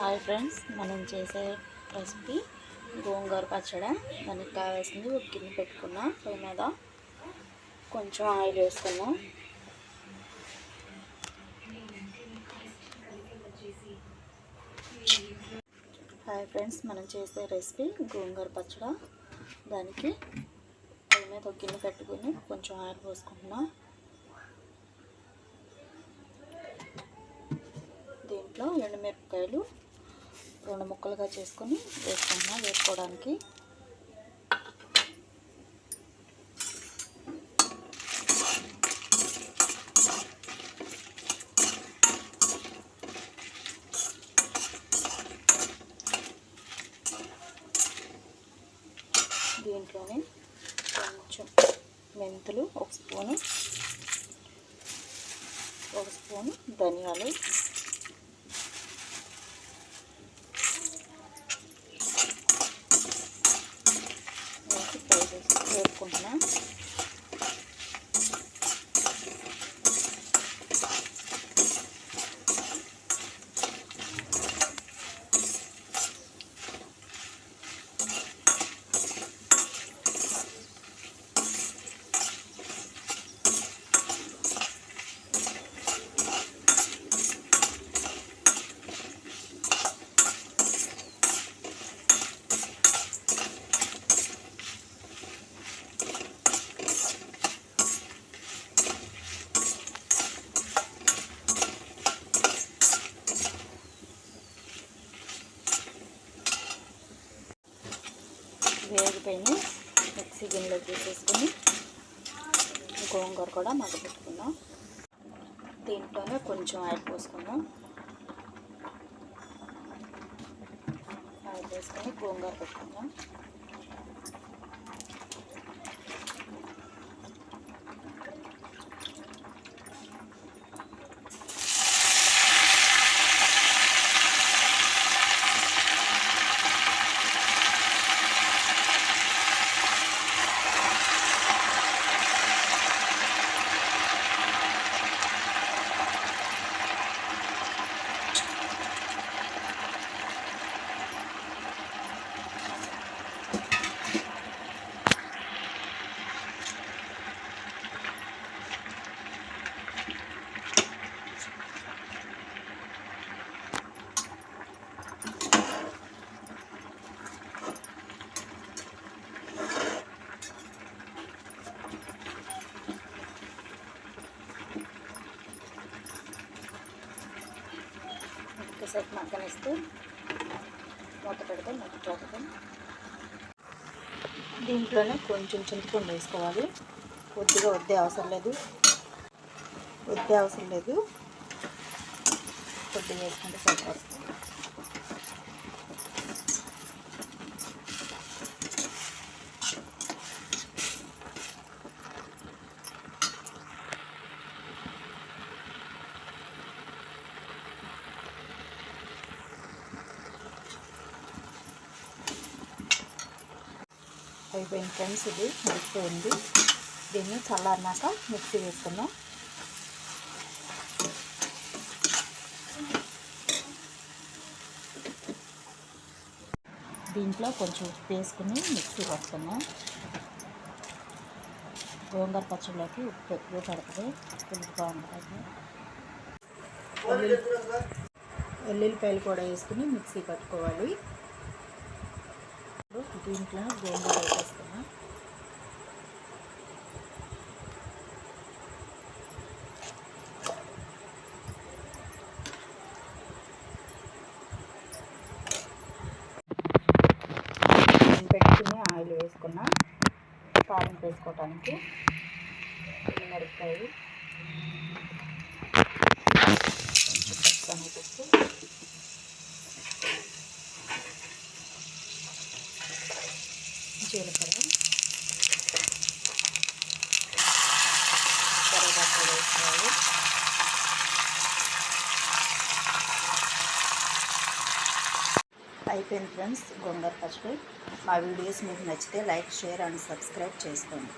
Hi friends మనం చేసే recipe గోంగూర పచ్చడి. దానికి కావాల్సింది ఒక గిన్నె పెట్టుకున్నా పొయ్యి మీద కొంచెం ఆయిల్ వేసుకున్నాం. హాయ్ ఫ్రెండ్స్ మనం చేసే రెసిపీ గోంగూర పచ్చడి. దానికి పొయ్యి మీద ఒక గిన్నె పెట్టుకుని కొంచెం ఆయిల్ పోసుకుంటున్నాం. దీంట్లో ఎండుమిరపకాయలు రెండు ముక్కలుగా చేసుకొని వేసుకుంటున్నా వేసుకోవడానికి దీంట్లోనే కొంచెం మెంతులు ఒక స్పూను ఒక స్పూను ధనియాలు వేసి ఫ్రై చేసి వేసుకుంటున్నా వేగిపోయింది మిక్సీ గిన్నెలో తీసేసుకొని గోంగూర కూడా మగ్గపెట్టుకుందాం దీంట్లోనే కొంచెం ఆయిల్ పోసుకుందాం ఆయిల్ వేసుకొని గోంగూర పెట్టుకుందాం కొద్దిసేపు మగ్గనిస్తూ మూత పెడితే మగ్గిపోతుంది దీంట్లోనే కొంచెం చింతపండు వేసుకోవాలి. కొద్దిగా వద్దే అవసరం లేదు. వద్దే అవసరం లేదు. కొద్దిగా వేసుకుంటే సరిపడుతుంది అయిపోయింది ఫ్రెండ్స్ ఇది ఉడికిపోయింది దీన్ని చల్లారినాక మిక్సీ వేసుకుందాం. దీంట్లో కొంచెం ఉప్పు వేసుకుని మిక్సీ పట్టుకున్నాం గోంగూర పచ్చడిలోకి ఉప్పు ఎక్కువ పడుతుంది. పులుపుగా ఉంటుంది వెల్లుల్లిపాయలు కూడా వేసుకుని మిక్సీ పట్టుకోవాలి. దీంట్లో గోంగూర వేసేస్తున్నా. పెట్టుకుని ఆయిల్ వేసుకున్నా. కారం వేసుకోవటానికి. మిరపకాయలు కొంచెం జీలకర్ర కరివేపాకు వేసుకోవాలి అయిపోయింది ఫ్రెండ్స్ గోంగూర పచ్చడి. మా వీడియోస్ మీకు నచ్చితే లైక్ షేర్ అండ్ సబ్స్క్రైబ్ చేసుకోండి.